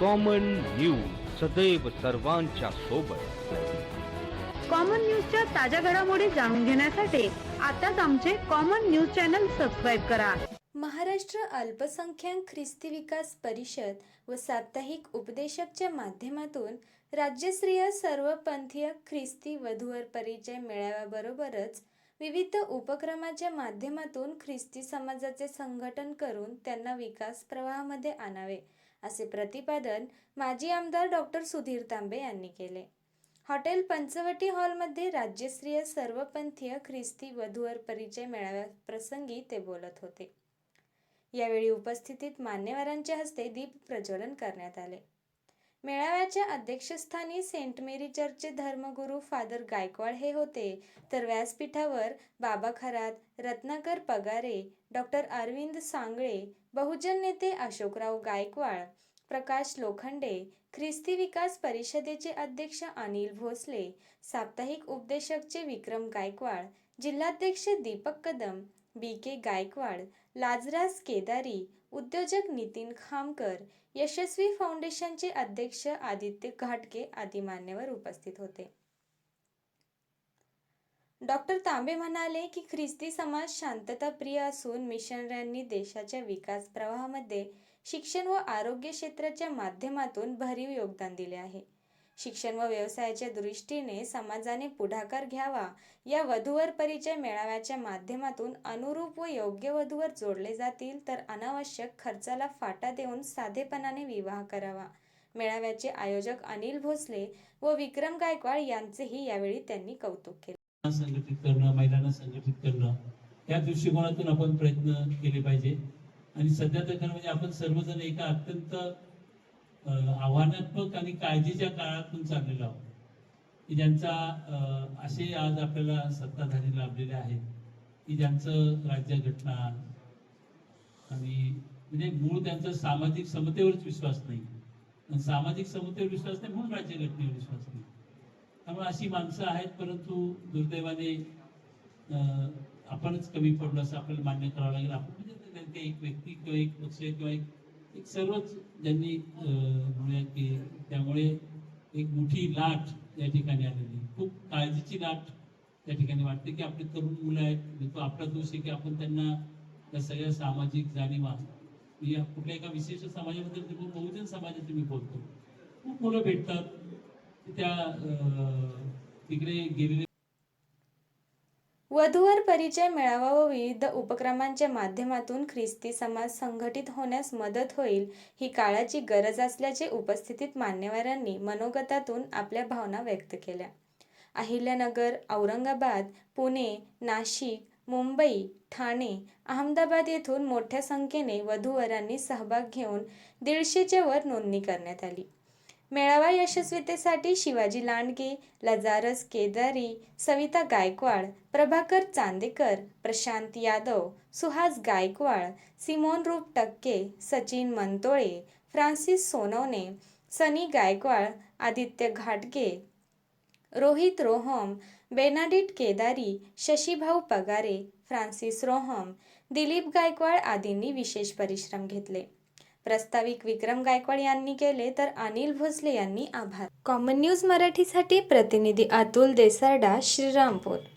Common news सदैव सर्वांच्या सोबत. कॉमन न्यूजच्या ताज्या घडामोडी जाणून घेण्यासाठी आताच आमचे कॉमन न्यूज चॅनल सबस्क्राईब करा. महाराष्ट्र अल्पसंख्याक ख्रिस्ती विकास परिषद व साप्ताहिक उपदेशकच्या माध्यमातून राज्यश्रीय सर्वपंथीय ख्रिस्ती वधूवर परिचय मेळाव्याबरोबरच विविध उपक्रमाच्या माध्यमातून ख्रिस्ती समाजाचे संघटन करून त्यांना विकास प्रवाहामध्ये आणावे असे प्रतिपादन माजी आमदार डॉक्टर सुधीर तांबे यांनी केले. हॉटेल पंचवटी हॉलमध्ये राज्यश्रीय सर्वपंथीय ख्रिस्ती वधूवर परिचय मेळाव्याप्रसंगी ते बोलत होते. यावेळी उपस्थितीत मान्यवरांच्या हस्ते दीप प्रज्वलन करण्यात आले. मेळाव्याच्या अध्यक्षस्थानी सेंट मेरी चर्चचे धर्मगुरू फादर गायकवाड हे होते. तर व्यासपीठावर बाबा खरात रत्नाकर पगारे डॉक्टर अरविंद सांगळे बहुजन नेते अशोकराव गायकवाड प्रकाश लोखंडे ख्रिस्ती विकास परिषदेचे अध्यक्ष अनिल भोसले साप्ताहिक उपदेशकचे विक्रम गायकवाड जिल्हाध्यक्ष दीपक कदम बी के गायकवाड लाजरास केदारी उद्योजक नितीन खामकर यशस्वी फाउंडेशनचे अध्यक्ष आदित्य घाटगे आदी मान्यवर उपस्थित होते. डॉक्टर तांबे म्हणाले की ख्रिस्ती समाज शांतताप्रिय असून मिशनऱ्यांनी देशाच्या विकास प्रवाहामध्ये शिक्षण व आरोग्य क्षेत्राच्या माध्यमातून भरीव योगदान दिले आहे. शिक्षण व व्यवसायाच्या दृष्टीने समाजाने पुढाकार घ्यावा. या वधूवर परिचय मेळाव्याच्या माध्यमातून अनुरूप व योग्य वधूवर जोडले जातील तर अनावश्यक खर्चाला फाटा देऊन साधेपणाने विवाह करावा. मेळाव्याचे आयोजक अनिल भोसले व विक्रम गायकवाड यांचेही यावेळी त्यांनी कौतुक केले. संघटित करणं महिलांना संघटित करणं या दृष्टिकोनातून आपण प्रयत्न केले पाहिजे. आणि सध्या तर म्हणजे आपण सर्वजण एका अत्यंत आव्हानात्मक आणि काळजीच्या काळातून चाललेलो आहोत. की ज्यांचा असे आज आपल्याला सत्ताधारी लाभलेले आहेत की ज्यांचं राज्यघटना आणि म्हणजे मूळ त्यांचा सामाजिक समतेवरच विश्वास नाही. आणि सामाजिक समतेवर विश्वास नाही म्हणून राज्यघटनेवर विश्वास नाही. त्यामुळे अशी माणसं आहेत परंतु दुर्दैवाने आपणच कमी पडलो असं आपल्याला मान्य करावं लागेल. आपण म्हणजे एक व्यक्ती किंवा एक पक्ष किंवा एक एक सर्वच ज्यांनी म्हणूया की त्यामुळे एक मोठी लाट या ठिकाणी आलेली खूप काळजीची लाट त्या ठिकाणी वाटते की आपले तरुण मुलं आहेत म्हणजे तो आपला दोष आहे की आपण त्यांना त्या सगळ्या सामाजिक जाणीवा म्हणजे या कुठल्या एका विशेष समाजाबद्दल तुम्ही बहुजन समाजाचे मी बोलतो. खूप मुलं भेटतात त्या तिकडे गेलेले वधूवर परिचय मिळावा व विविध उपक्रमांच्या माध्यमातून ख्रिस्ती समाज संघटित होण्यास मदत होईल ही काळाची गरज असल्याचे उपस्थितीत मान्यवरांनी मनोगतातून आपल्या भावना व्यक्त केल्या. अहिल्यानगर औरंगाबाद पुणे नाशिक मुंबई ठाणे अहमदाबाद येथून मोठ्या संख्येने वधूवरांनी सहभाग घेऊन दीडशेच्या वर नोंदणी करण्यात आली. मेळावा यशस्वीतेसाठी Shivaji Landge Lazarus Kedari Savita Gaikwad Prabhakar Chandekar Prashant Yadav Suhas Gaikwad Simon Roop Takke Sachin Mantole Francis Sonawane Sunny Gaikwad Aditya घाटगे रोहित रोहम बेनाडिट केदारी शशीभाऊ पगारे फ्रान्सिस रोहम दिलीप गायकवाड आदींनी विशेष परिश्रम घेतले. प्रस्ताविक विक्रम गायकवाड यांनी केले तर अनिल भोसले यांनी आभार. कॉमन न्यूज मराठीसाठी प्रतिनिधी अतुल देसारडा श्रीरामपूर.